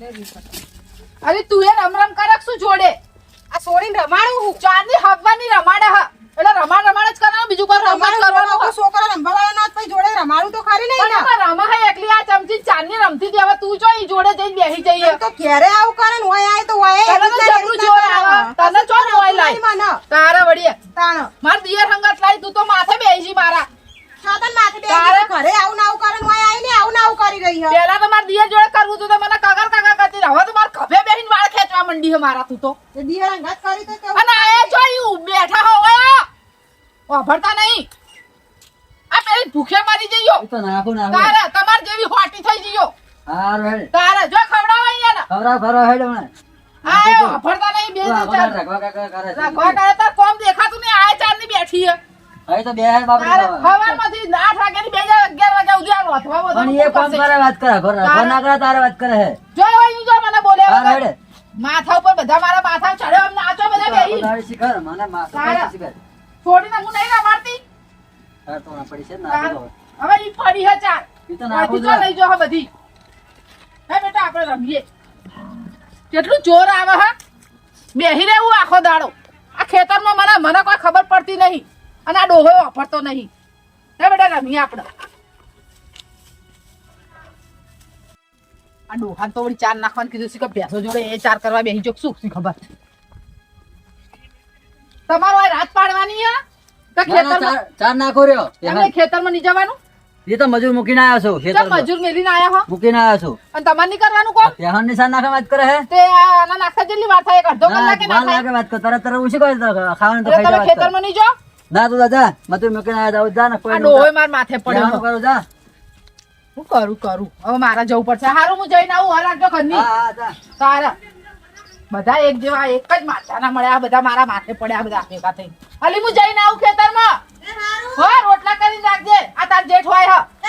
અરે તું એ રમ રમ કરક શું જોડે? આ છોડીને રમાડું હું. ચાંદી હવાની રમાડે હ. એટલે રમાડ રમાડ જ કરવાનું બીજું કોઈ રમાડ કરવાનું છોકરો રંભાવાળો ના પછી જોડે રમાડું તો ખરી નહીં ને. રમા હે એકલી આ ચમચી ચાંદની રમતી હતી હવે તું જો ઈ જોડે જઈને બેસી જઈએ. તો ક્યારે આવું કરે ને હોય આય તો હોય તને તો જબરું આવે. તને ચો હોય લાઈ તારા વડીએ તાણ. માર દિયર હંગત લાઈ તું તો માથે બેસી જી મારા. ઘરે આવું ના આવું કરે ને ઓય આવું ના આવું કરી રહી હે પેલા તો માર દિયર જોડે કરવું તું તો મને કગર કગર કરતી હવે તો માર ખભે બેહીને વાળ ખેંચવા મંડી હે મારા તું તો. દિયર અંગાત કરી તો અને આ જો બેઠા હોવા વાભરતા નહીં. આ પેલી ભૂખે મરી જઈયો તો નાખો તારે તમાર જેવી હોટી થઈ જઈયો હારું હેડ. તારે જો ખવડાવ અહીંયા ખવડાવ ખવડાવ હેડ મને આ એ વાભરતા નહીં બે તું ચાર રાખવા કાકા કરે રાખવા. કરે તાર કોમ દેખાતું નહીં આ ચારની બેઠી હે હવે તો બે હેડ બાપડી. સવારમાંથી આઠ વાગ્યાની બે હજાર અગિયાર વાગ્યા સુધી આ રોથવા બધું પણ એ કોમ કરે વાત કરે ઘર ના કરે તારે વાત કરે હે. જો અહીં જો મને બોલે હારું. માથા ઉપર બધા મારા માથા ચડ્યો આમ નાચો બધા બેહી. તારે શીખર મને માથું. શીખર છોડીને હું નહીં રમાડતી? તારે તો ના પડી છે ને તાર- નાખો તો. હવે. ઈ પડી હે ચાર. ઈ તો લઈ જો બધી. હે બેટા આપણે રમીએ. કેટલું જોર આવે હે. બેહી રહેવું આખો દાડો. આ ખેતરમાં મને મને કોઈ ખબર પડતી નહીં. અને આ ડોહો વાપરતો નહીં. ના બેટા રમીએ આપણે આ ડોહાને તો વળી ચાર નાખવાનું કીધું છે કે ભેંસો જોડે એ ચાર કરવા બેસી જોક શું ખબર? તમારો આ રાત પાડવાની હે? ખેતરમાં ચાર- નાખો રહ્યો. એમને ખેતરમાં નહીં જવાનું? એ તો મજૂર મૂકીને આવ્યો છું ચમ ખેતરમાં. મજૂર મેલીને આયા હો. મૂકીને આવ્યો છું. અને તમારે નહીં કરવાનું નિશાન નાખે વાત કરે હે? તે આના નાખતા જેટલી થાય એક અડધો કલાકે ના થાય? વાત કર. તરત તરત ઉછી કરે ખાવાનું તો ખાઈ વાત. ખેતરમાં નહીં જો ના તું મજૂર મૂકીને આવ્યો જા ને કોઈ આ માર માથે પડ્યો. કરો જા. હું કરું કરું. હવે મારા જવું પડશે. હારું હું જઈને આવું. હરાજ રાખજો ઘરની તારા. બધા એક જેવા એક જ માથાના મળ્યા બધા મારા માથે પડ્યા બધા ભેગા થઈ અલી હું જઈને આવું ખેતરમાં. એ હારું. હો રોટલા કરીને રાખજે. આ તાર જેઠ હોય હ.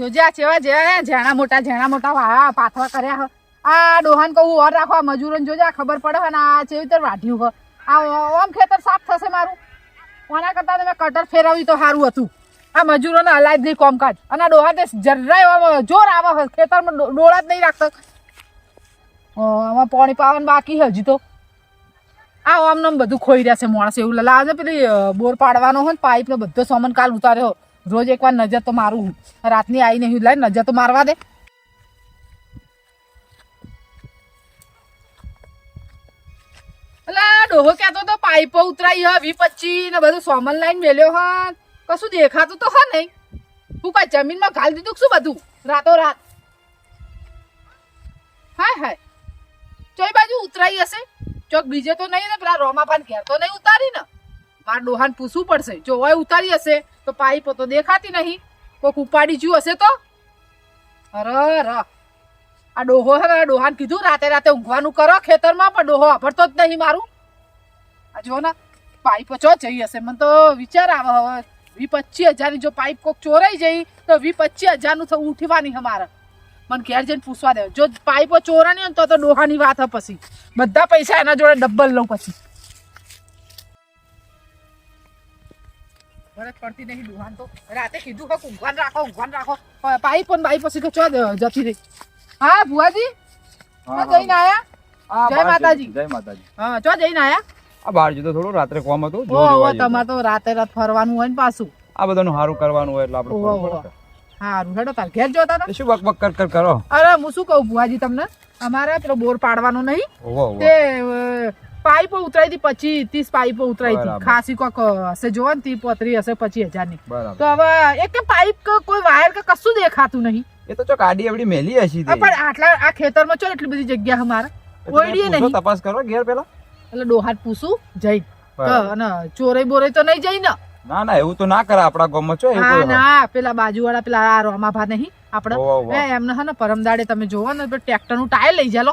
હા છેવા જેવા જેણા મોટા જેણા મોટા વાવા પાથવા કર્યા હ. આ ડોહાન કહું, ઓર રાખવા મજૂરોને જોજે ખબર પડે અને આ ચેવી તર વાઢ્યું હ. આ ઓમ ખેતર સાફ થશે મારું. કોના કરતા તો મેં કટર ફેરવ્યું તો સારું હતું. આ મજૂરોને અલાય નહીં કોમકાજ. અને ડોહા તે જરાય જોર આવે ખેતરમાં ડોળા જ નહીં રાખતા. આમાં પાણી પાવાનું બાકી હજી તો. આ ઓમ ને બધું ખોઈ રહ્યા છે માણસ. એવું છે પેલી બોર પાડવાનો હોય ને, પાઇપનો બધો સામાન કાલ ઉતાર્યો. રોજ એકવાર નજર તો મારું. રાતની આવી નહીં લાઈ નજર તો મારવા દે. ડોહો કહેતો તો પાઇપો ઉતરાઈ હ, વી પચી ને બધું સોમન લાઈન મેલ્યો હ. કશું દેખાતું તો હ નહીં. હું કઈ જમીનમાં ઘાલ દીધું શું બધું? રાતો રાત. હાય હાય. ચોઈ બાજુ ઉતરાઈ હશે. ચોક બીજે તો નહીં ને, પેલા રોમાપાન ઘેર તો નહીં ઉતારી ને માર ડોહાન પૂછવું પડશે. જો હોય ઉતારી હશે, તો પાઇપો તો દેખાતી નહીં. કોઈક ઉપાડી જ્યું હશે તો? અરે ર આ ડોહો હે ને ડોહાન કીધું, રાતે રાતે ઊંઘવાનું કરો, ખેતરમાં, પણ ડોહો વાપરતો જ નહીં મારું. આ જો ને, પાઇપો ચો જઈ હશે. મને તો વિચાર આવે હવે. વી પચીસ હજારની જો પાઇપ કોક ચોરાઈ જઈ, તો વી પચીસ હજારનું તો ઉઠવાની અમારે મારે. મને ઘેર જઈને પૂછવા દે. જો પાઇપો ચોરાની હોય તો ડોહાની વાત હ પછી. બધા પૈસા એના જોડે ડબલ લઉં પછી. ફરક પડતી નહીં દુહાન તો રાતે કીધું કે ઊંઘવાન રાખો ઊંઘવાન રાખો. પાઈ પણ બાઈ પછી કે ચો જતી રહી. હા ભુવાજી? જઈને આયા? જય માતાજી. જય માતાજી. હા ચો જઈને આયા? આ બહાર જતો થોડું રાત્રે કોમ હતું ઓ. તમારે તો રાતે રાત ફરવાનું હોય ને પાછું. આ બધાનું સારું કરવાનું હોય એટલે આપણે. હારું હેડો તાર ઘેર જોતા ને શું બકબક બક કર કર કરો? અરે હું શું કહું ભુવાજી તમને? અમારે પેલો બોર પાડવાનો નહીં. તે પાઇપો ઉતરાઈ હતી પચીસ ત્રીસ પાઇપો ઉતરાઈ હતી. ખાસી કોક હશે જોવો ને તી પોતરી હશે પચીસ હજારની તો હવે એક કે પાઇપ કે કોઈ વાયર કે કશું દેખાતું નહીં. એ તો ચોક આડી અવડી મેલી હશે પણ આટલા આ ખેતરમાં ચો એટલી બધી જગ્યા અમારે? ઓયડીએ નહીં. તપાસ કરો ઘેર પેલા. એટલે ડોહાટ પૂછું જઈ. અને ચોરે બોરે તો નહીં જઈ ને ના ના એવું તો ના કરે આપડા ગામમાં છો હા ના પેલા બાજુવાળા પેલા રોમાભા નહીં આપડે એમને હે ને પરમદાડે તમે જોવો ને ટ્રેક્ટરનું ટાયર લઈ જાલો.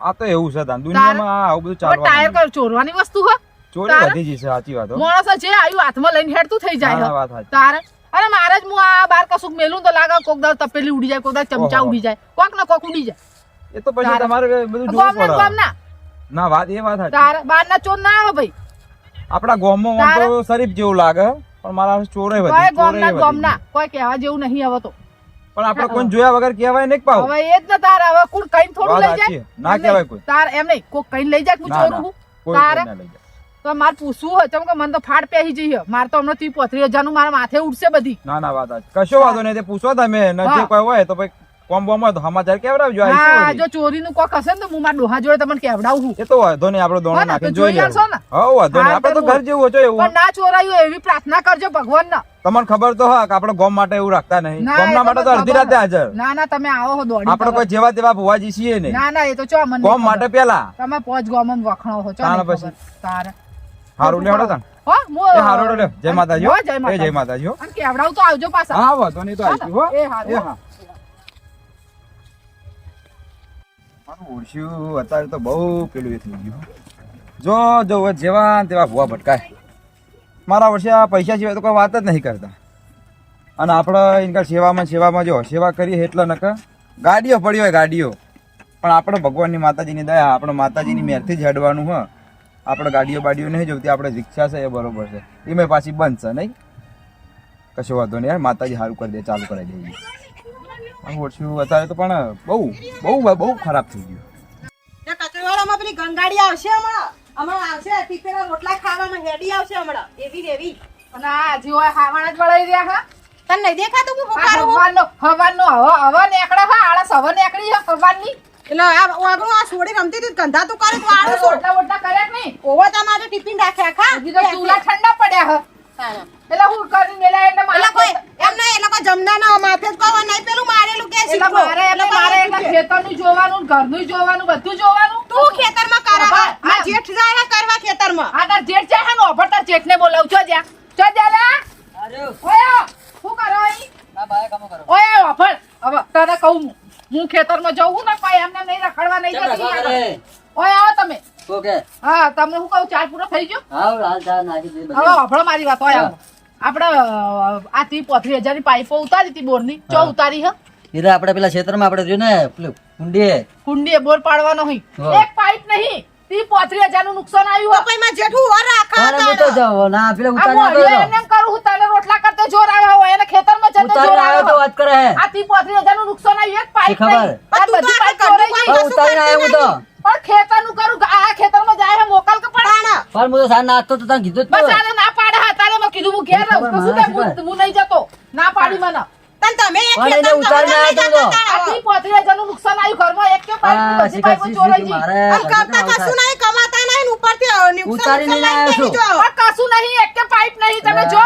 આ તો એવું છે તાન. દુનિયામાં આ આવું બધું ચાલવા ટાયર કર ચોરવાની વસ્તુ હો. ચોરી વધી જશે સાચી વાત. માણસ જે આવ્યું હાથમાં લઈને હેડતું થઈ જાય ના, વાત. તારે અરે મારે જ હું આ બાર કશુંક મેલું તો લાગે કોક દાળ તપેલી ઉડી જાય કોક દાળ ચમચા ઉડી જાય. કોક ને કોક ઉડી જાય. એ તો પછી તમારે બધું જોવું ના પડે. ગોમ ના ના વાત એ વાત તાર ના ચોર ના આવે ભાઈ. આપડા ગામમાં માં તો શરીફ જેવું લાગે પણ મારા ચોરે વધી ચોરે વધી ગોમના કોઈ કહેવા જેવું નહીં આવે તો. પણ આપણે કોઈ જોયા વગર કહેવાય નહીં પાવ હવે એ જ ને તાર હવે કોણ કઈ થોડું લઈ જાય? ના કહેવાય કોઈ. તાર એમ નહીં. કોઈ કઈ લઈ જાય ના, હું? તારે? તો માર પૂછવું હોય. ચમ કે મને તો ફાડ પહેરી જઈએ માર તો હમણાં તી પોત્રી હજારનું મારા માથે ઉડશે બધી. ના ના વાત કશો વાંધો નહીં. તે પૂછો તમે. ને જે કોઈ હોય તો ભાઈ કોમ બોમ હોય તો સમાચાર કેવડાવજો. હા જો ચોરી નું કોક હશે ને તો હું મારા ડોહા જોડે તમને કેવડાવું છું. એ તો વાંધો નહીં. આપણે દોણો હા ને, નાખીને તો જોઈ જોઈ ને? હા વાંધો નહીં. આપણે તો તો ઘર જેવું હોય. એવું પણ ના ચોરાયું એવી પ્રાર્થના કરજો ભગવાન ના તમને ખબર તો હા કે આપણે ગોમ માટે એવું રાખતા નહીં. ગોમના માટે તો અડધી રાતે હાજર. ના ના તમે આવો હો દોડી આપણે કોઈ જેવા તેવા ભુવાજી છીએ નહીં. ના ના એ તો ચો મને ગોમ માટે પેલા. તમે પોચ ગોમ વખણો હો ચો પછી. તારે. હારું લેવડો તને. હો એ હારું લે. જય માતાજી હો. જય માતાજી. જય માતાજી. હો. અને કેવડાવ તો આવજો પાછા. હા વાતો નહીં તો આવજો હો. એ હા એ હા. મારું અત્યારે તો બહુ પેલું એ થઈ ગયું. જો જો જેવા તેવા ભૂવા ભટકાય. મારા વર્ષે આ પૈસા સિવાય તો કોઈ વાત જ નહીં કરતા. અને આપણે ઇનકા સેવામાં સેવામાં જો સેવા કરીએ એટલે નક. ગાડીઓ પડી હોય ગાડીઓ. પણ આપણે ભગવાનની માતાજીની દયા, આપણે માતાજીની મેરથી જ હડવાનું હ. આપણે ગાડીઓ બાડીઓ નહીં જોતી, આપણે રિક્ષા છે એ બરોબર છે. એ મેં પાછી બંધ છે નહીં? કશો વાંધો નહીં યાર, માતાજી સારું કરી દે, ચાલુ કરાવી દઈએ ઓછું અત્યારે તો પણ બહુ બહુ બહુ ખરાબ થઈ ગયું. પેલી ગંગાડી આવશે હમણાં? હમણાં આવશે ટીપેના રોટલા ખાવામાં હેડી આવશે હમણાં. એવી રેવી અને આ હજી ખાવાના જ વળાઈ રહ્યા હા? તને નહીં દેખાતું કે ફુકારું હવાનો હવાનો હવા હવા નીકળે હા આળસ હવા નીકળી હે હવાની એટલે આ વાગણું આ છોડી રમતી હતી ગંધા તું કરે તું આળસ ઓટલા ઓટલા કરે કે નહીં. ઓવો તમારે ટિફિન રાખ્યા ખા. હજી તો ચૂલા ઠંડા પડ્યા હ. એટલે હું કરી મેલા એટલે મારા કોઈ એમ નહીં એ લોકો જમના ના માથે જ કહો નહીં પેલું મારેલું કે શીખો મારે એટલે મારે એટલે ખેતરનું જોવાનું ઘરનું જોવાનું બધું જોવાનું. તું ખેતરમાં કરા હા, હા. આ જેઠ જાય હે કરવા ખેતરમાં આ તાર જેઠ છે ને ઓફર બોલાવું. છો જ્યાં. ચો જ્યાં ઓય શું કરો ઓય ઓફર હવે તને કહું હું. હું ખેતરમાં જવું ને કોઈ એમને નહીં રખડવા નહીં જતી ઓય આવો તમે. ઓકે હા તમને હું કહું ચાર પૂરો થઈ ગયો? હા હાલ ચાર નાખી દે હવે વાપરો મારી વાત ઓય આપણે આ ત્રી પોત્રી હજારની પાઇપો ઉતારી હતી બોરની. ચો ઉતારી હા. હીરા આપણે પેલા ક્ષેત્રમાં આપણે જોયું ને પેલું કુંડીએ. કુંડીએ બોર પાડવાનો હોય. એક પાઇપ નહીં. ત્રી પોત્રી નુકસાન આવ્યું કોઈ માં જેઠું ઓર રાખા હું તો જાઉં ના પેલા આ ઉતારી મોઢું આવ્યો એમ એમ કરું હું તને રોટલા કરતો જોર આવ્યો હોય એને ખેતરમાં જતો જોર આવ્યો તો વાત કરે હે. આ ત્રી પોત્રી હજારનું નુકસાન આવ્યું એક પાઇપ ખબર? આ પણ તું બધી પાઇપ ઉતારી આવ્યો હું તો. પણ ખેતરનું કરું આ ખેતરમાં જાય મોકલ કે પણ. પણ હું તો સાંજ નાખતો તો તને કીધું બસ ના પાડે હા તારે મેં કીધું હું ઘેર રહું. તો શું કે હું હું નહીં જતો. ના પાડી મને. તન તમે એક પણ એને ખેતરમાં ઉતારીને જવા આવ્યો તો નહીં જતા આ ત્રી પોત્રી હજારનું નુકસાન આવ્યું ઘરમાં. એક કે પાઇપ બધી શીખર, ચોરાઈ ગઈ. આમ કરતા કશું નહીં કમાતા નહીં ઉપરથી નુકસાન ઉતારીને નુકસાન આવ્યો છું. બેસી જાઓ. પણ કશું નહીં એક કે પાઇપ નહીં તમે જો.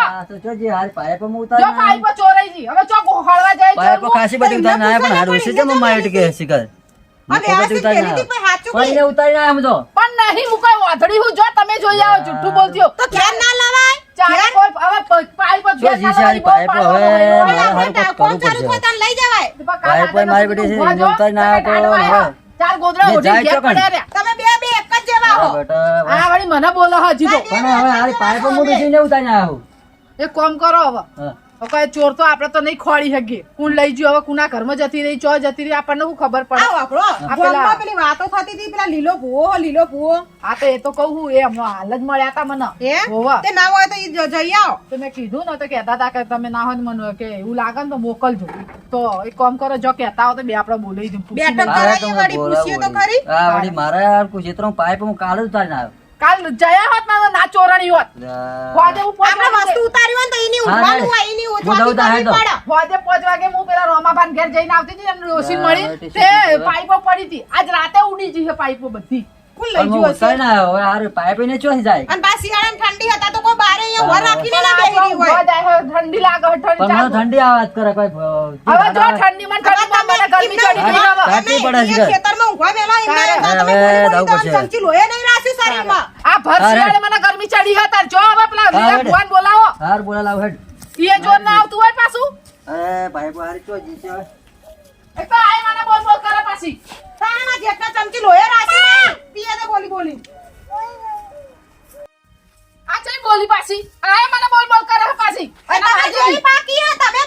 પાઇપો ચોરાઈ ગઈ. હવે ગોહળવા જાય પાઇપો ખાસી બધી આવ્યા, પણ હારું મમ્મા કે નહીં હું કઈ વાંધડી હું. જો તમે જોઈ આવો જુઠ્ઠું બોલતી. તો ઘેર ના લવાય ચાલે ઘેર? કોઈ હવે જીસારી પાઇપો હવે. હારું કરવું પડશે. લઈ જવાય તો પાઇપો મારી બેટી છે, જો, આવ્યો. ચાર. તમે બે બે એક જ જેવા હા, આ વળી મને બોલો હજી તો પણ હવે હારી પાઇપો મોટું છે ને હું. એક કામ કરો હવે. હવે કોઈ ચોર તો આપણે તો નહીં ખોળી શકીએ કુલ લઈ ગયું હવે કુના ઘરમાં જતી રહી ચો જતી રહી આપણને શું ખબર પડે આપણો પેલા- પેલી વાતો થતી હતી પેલા લીલો ભૂવો લીલો ભૂવો હા તો એ તો કહું હું એ હમણાં હાલ જ મળ્યા હતા મને એ હોવા. તે ના હોય તો એ જઈ આવો તો મેં કીધું ને તો કહેતા હતા કે તમે ના હોય ને મને કે એવું લાગે ને તો મોકલજો તો એક કામ કરો જો કહેતા હો તો બે આપણે બોલાવી દઉં. મારે તો કરાવીએ હું વળી, પૂછીએ તો ખરી. વળી. હા, વળી મારે હાલ પાઇપ હું કાલે જ ઉતારીને આવ્યો. કાલ જયા હોત ને ના ચોરણી હોત. વાજે હું આપણે વસ્તુ ઉતારી હોય ને તો એની ઉઠવાનું હોય એની ઉઠવાની. પડે વાજે 5 વાગે હું પેલા રોમાભાન ઘેર જઈને આવતી હતી ને રોશી મળી તે. પાઇપો પડી હતી આજ રાતે ઉડી જઈ છે પાઇપો બધી પણ લઈ હું છે ઉતારીને હવે આરે પાઇપ એને ચોથી જાય. અને બા શિયાળાની ઠંડી હતા તો કોઈ બારે અહીંયા ઊભા રાખીને ના બેહી હોય. ઠંડી લાગે ઠંડી પણ ઠંડી આ વાત કરે કોઈ હવે જો ઠંડીમાં ઠંડીમાં મને ગરમી ચડી ગઈ પડે છે. ખેતરમાં મેલા એમને તારે. તો તમે પડશે. ચમચી લોહી નહીં રાખ્યું શરીરમાં. આ ભર શિયાળે મને ગરમી ચડી હતા જો હવે પેલા લીલા બોલાવો. હાર બોલાવો હેડ. ઈએ જો. ના આવતું હોય પાછું? એ ભાઈ બહાર ચો હવે. એક તો આય મને બોલ બોલ કરે પાછી. તારામાં જેટલા ચમચી લોહી રાખીને પીએ તો બોલી બોલી. આ જઈ બોલી પાછી? આય મને બોલ બોલ કરે પાછી. અને. બાકી હે તમે